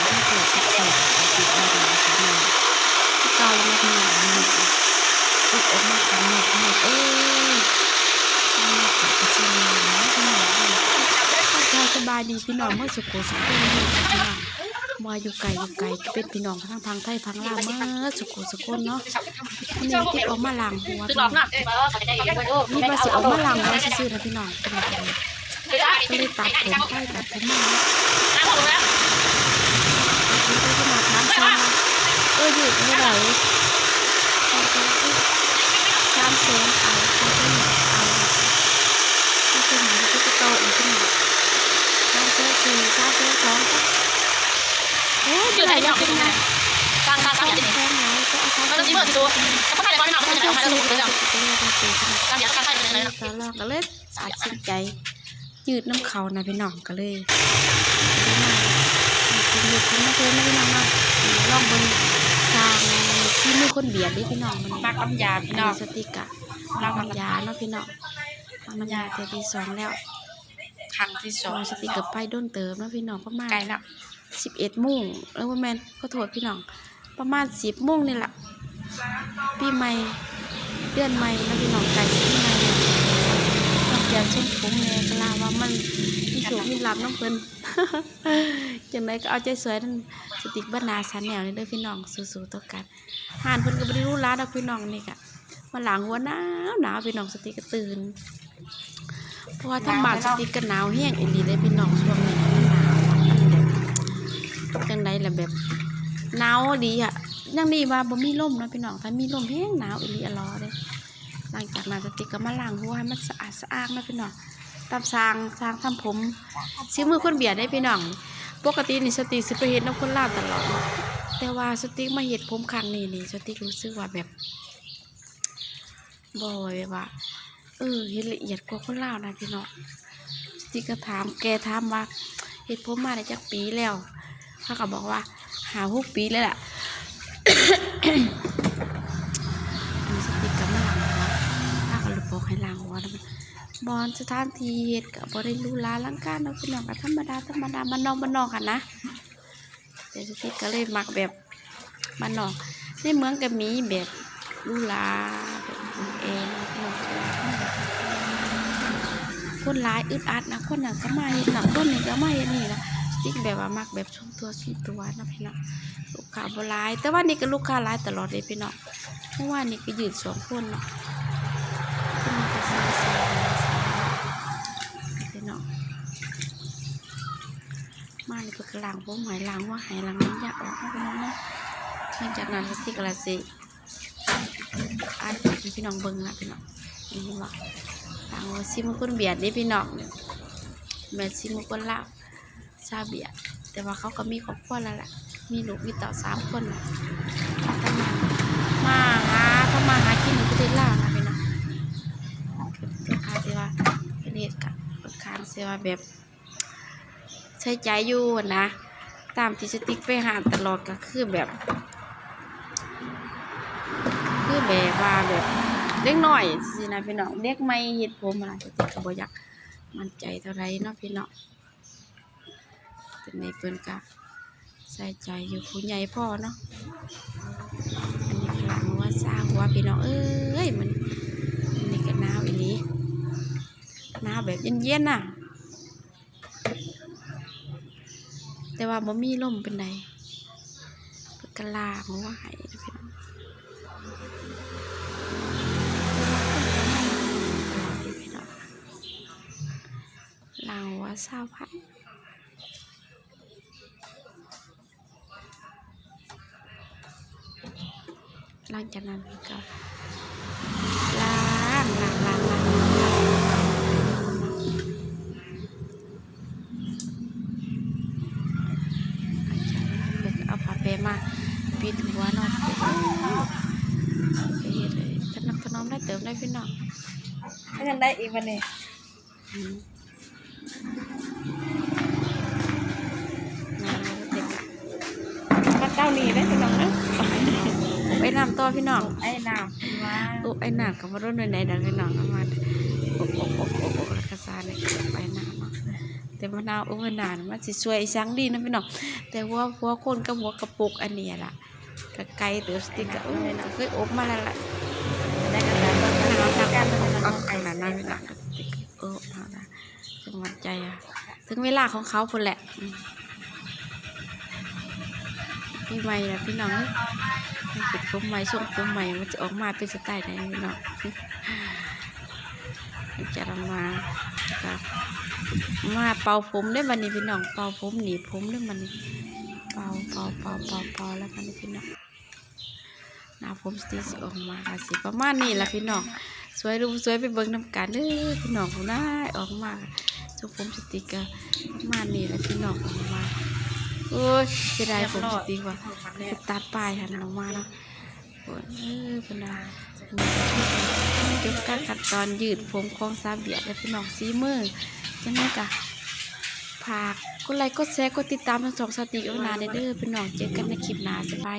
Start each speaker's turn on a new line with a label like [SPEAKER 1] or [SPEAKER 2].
[SPEAKER 1] ไม่เกิดสักทีติดมาดีสามนที่เก่าแล้วมาทำงานนี่ติดออกมาทำหมดหมดเอ้ยทำหมดกับกระเชีนะพี่น้องเจ้าสบายดีพี่น้องเมื่อสุโขสุขเพื่อนนี่พี่น้องมาอยู่ไกลอยู่ไกลเป็นพี่น้องทั้งพังไทยพังลาวเมื่อสุโขสุขคนเนาะวันนี้ติดออกมาล้างหัวพี่
[SPEAKER 2] หล
[SPEAKER 1] น้
[SPEAKER 2] อ
[SPEAKER 1] อกง
[SPEAKER 2] นะเออเขาจะได้ยังไงดู
[SPEAKER 1] นี่มาสิออกมาล้างหัวซื่อๆนะพี่น้องก็เลยก็เลยตัดผมใกล้ตัดผมมา
[SPEAKER 2] น้ำผมแล้ว
[SPEAKER 1] นี่ก็จะมาถามซ้ำว่าเอออยู่ที่ไหน เขาก็เอ้ยสามแสนเอาเขาก็หมดเอาเขาเป็นหมาที่จะโตอีกขึ้นมาสามแสนสี่สามแสนสองก็เอ๊ะ
[SPEAKER 2] อยู่ไหนยั
[SPEAKER 1] ง
[SPEAKER 2] เป็
[SPEAKER 1] น
[SPEAKER 2] ไงกลางกลางกลาง
[SPEAKER 1] ม
[SPEAKER 2] จะ
[SPEAKER 1] แส
[SPEAKER 2] ดี
[SPEAKER 1] นไหนก็เอาสาม
[SPEAKER 2] มัน
[SPEAKER 1] แส
[SPEAKER 2] จะ
[SPEAKER 1] น
[SPEAKER 2] ดีเปิดดูเขาไม่ได้ร้อยหนัก
[SPEAKER 1] ก็
[SPEAKER 2] ไม่ได้
[SPEAKER 1] จะ
[SPEAKER 2] ร้อย
[SPEAKER 1] สี่
[SPEAKER 2] หนัก
[SPEAKER 1] ก็
[SPEAKER 2] เลย
[SPEAKER 1] จะสี่ก็เลยจะสี่
[SPEAKER 2] กลางอย่างกลางใครเป็น
[SPEAKER 1] ก็
[SPEAKER 2] ไง
[SPEAKER 1] เลย
[SPEAKER 2] นะ
[SPEAKER 1] ก็ลองก็เลยตัดสินใจยืดน้ำเขานะพี่น้องก็เลยกินอยู่คนไม่เคยไม่ได้นั่งมาลองบิ่งทาง ที่มือคนเบียดดิพี่น้องมัน
[SPEAKER 2] มากน้ำยาพี่น้
[SPEAKER 1] น้
[SPEAKER 2] อ
[SPEAKER 1] องงสติกอะน้ำยาเนาะพี่น้องน้ำยาแต่ที่สองแล้ว
[SPEAKER 2] ครั้งที่ส
[SPEAKER 1] ส
[SPEAKER 2] อ
[SPEAKER 1] องงสติกกับไปโดนเติมเนาะพี่น้องประมาณ
[SPEAKER 2] ไกลแล้ว
[SPEAKER 1] สิบเอ็ดโมงแล้วว่าแมนขอโทษพี่น้องประมาณสิบโมงนี่แหละปีใหม่เดือนใหม่แล้วพี่น้องไก่ปีใหม่ เนี่ยต้องเปลี่ยนช่วงผมแน่ก็ลาว่ามันมีโชคมีลาบน้องเพิ่นจังไดก็เอาใจสวยทั้งสติกบ้านนาสันแนวนี่เด้อพี่น้องสู้ๆต่อกันห่านเพิ่นก็บ่ได้รู้ร้านดอกพี่น้องนี่ก็มาหลังหัวหนาวหนาวพี่น้องสติกก็ตื่นเพราะว่าทั้งบ้านสติกก็หนาวแห้งอีหลีเลยพี่น้องช่วงนี้มันหนาวแบบจังไดล่ะแบบหนาวดีอะยังดีว่าบ่มีลมนะพี่น้องถ้ามีลมแห้งหนาวอีหลีอะรอเด้ หลังจากนั้นสติกก็มาล้างหัวให้มันสะอาดสะอางนะพี่น้องตามสร้างสร้างทำผมซื้อมือคนเบียดได้พี่น้องปกตินี่สติสิไปเฮ็ดน้ำคนลาวตลอดแต่ว่าสติมาเฮ็ดผมครั้งนี้นี่สติรู้สึกว่าแบบบ่แบบว่าเออเฮ็ดละเอียดกว่าคนลาวนะพี่น้องสติก็ถามแกถามว่าเฮ็ดผมมาได้จักปีแล้วเขาก็บอกว่า หาหกปีแล้วล่ะ อันนี้สติกก็มาล้างหัวถ้าก็เลยบอก ให้ล้างหัวนะบอนสถานที่เฮ็ดก็บ่ได้หรูหราลังการเนาะพี่น้องก็ธรรมดาธรรมดามันนอกมันนอกกันนะแต่สติกก็เลยมักแบบมันนอกในเมืองก็มีแบบหรูหราแบบเองพี่น้องก็ว่าคนหลายอึดอัดนะคนหนั้นก็มาเฮ็ดนั่นคนนี้ก็มาเฮ็ดนี่นะสติกแบบว่ามักแบบช่วงตัวช่วงตัวนะพี่น้องลูกค้าบ่หลาย แต่ว่านี่ก็ลูกค้าหลายตลอดเลยพี่น้องเพราะว่านี่ก็ยืนสองคนเนาะ มานปึกหลังผมหายหลังว่าหายหลังน้ำยาออกนะพี่น้องนะหลังจากนั้นสติกละสิอัดให้พี่น้องเบิ้งละพี่น้องนี่ว่าหลังว่าซิมุกุนเบียดนี่พี่น้องแม่ซิมุกุนลาซาเบียดแต่ว่าเขาก็มีครอบครัวแล้วแหละมีลูกมีเต่าสามคนนะทำงามาหาทำมาหากินอยู่ประเทศลานะพี่น้องเป็นคาที่ว่าเป็นเหตุการณ์เป็นคางเสียว่าแบบ ใช้ใจอยู่นะ ตามที่สติ๊กไปหาตลอดก็คือแบบ คือแบบว่าแบบเล็กหน่อยสินะพี่น้องเด็กไม่เห็ดผมอะไรสติ๊กก็บ่อยากมั่นใจเท่าไรเนาะพี่น้องแต่ในเพิ่นก็ใส่ใจอยู่ผู้ใหญ่พ่อเนาะอันนี้กำลังว่าซาหัวพี่น้องเอ้ยมันอันนี้ก็หนาวอีหลีหนาวแบบเย็นๆน่ะ แต่ว่าบ่มีลมเป็นไดเพิ่นกะลาหัวหายนะพี่น้องพี่น้องลางว่าเศร้าพันหลังจากนั้นเพิ่นก็ลางล้างล้างล้างล้าง เพิ่นก็เอาผ้าเปมาปิดหัวเนาะเฮ็ดเลยถนอมถนอมได้เติมได้พี่น้อง
[SPEAKER 2] ถ้ายังได้อีกวันนี้
[SPEAKER 1] อืมมาแล้วเด็ก
[SPEAKER 2] ก็เจ้านี่ได้พี่น้องนะ
[SPEAKER 1] ไปนำตัวพี่น้อง
[SPEAKER 2] ไอ้น้ำว่า
[SPEAKER 1] โอ้ไอ้หนักกับว่ารุ่นไหนๆดังพี่น้องเอามาโอ้โอ้ แต่มะนาวโอ้มะนานมันสิสวยอีสังดีนะพี่น้องแต่หัวหัวคนกับหัวกระปุกอันเนี้ยล่ะก็ไกลเติบสติกเออเคยอบมาแล้วล่ะ
[SPEAKER 2] ได้กันแล้วกั
[SPEAKER 1] นเอา
[SPEAKER 2] กั
[SPEAKER 1] นน
[SPEAKER 2] มัน
[SPEAKER 1] เอา
[SPEAKER 2] เอา
[SPEAKER 1] ขนาดนั้นพี่น้องก็สติกเออเอานะถึงวันใจอะถึงเวลาของเขาพุ่นแหละอืมพี่ใหม่ล่ะพี่น้องเอ้ยให้มใหม่ส่วงผมใหม่มันจะออกมาเป็นสไตล์ไหนพี่น้องจะทำมาก็ มาเป่าผมได้บันนี้พี่น้องเป่าผมหนีผมได้บันนี้เป่าเป่าเป่าเป่าเป่าแล้วบันนี้พี่น้องหน้าผมสติสิออกมาค่ะสิประมาณนี้ละพี่น้องสวยรูปสวยไปเบิ่งน้ำกันเด้อพี่น้องของได้ออกมาทรงผมสติกก็ประมาณนี้ละพี่น้องออกมาโอ้ยเสียดายผมสติกว่ะตัดปลายหันออกมาเนาะโอ้ยเออพี่น้องจบการขั้นตอนยืดผมของซาเบียและพี่น้องซีมือ จังไงกะฝากกดไลค์กดแชร์กดติดตามทั้งสองสติกเอาหนาเด้อเป็น้องเจอกันในคลิปหน้าสบาย